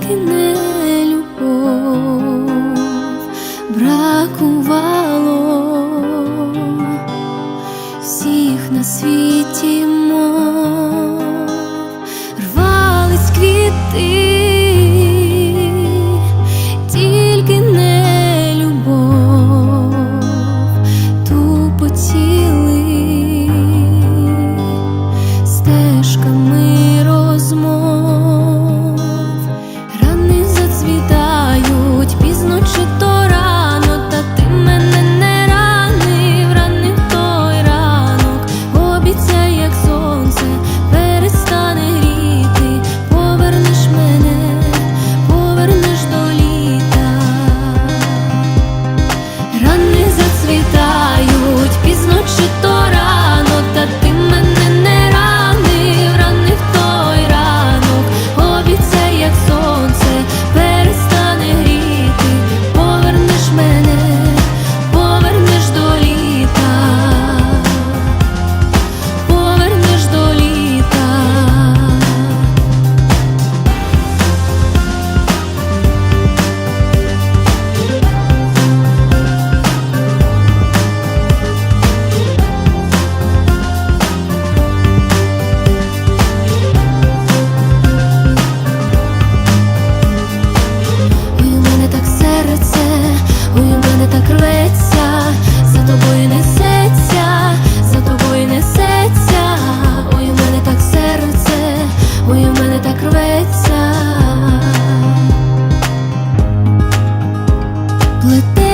тільки не любов бракувало Ой, у мене так рветься. Плете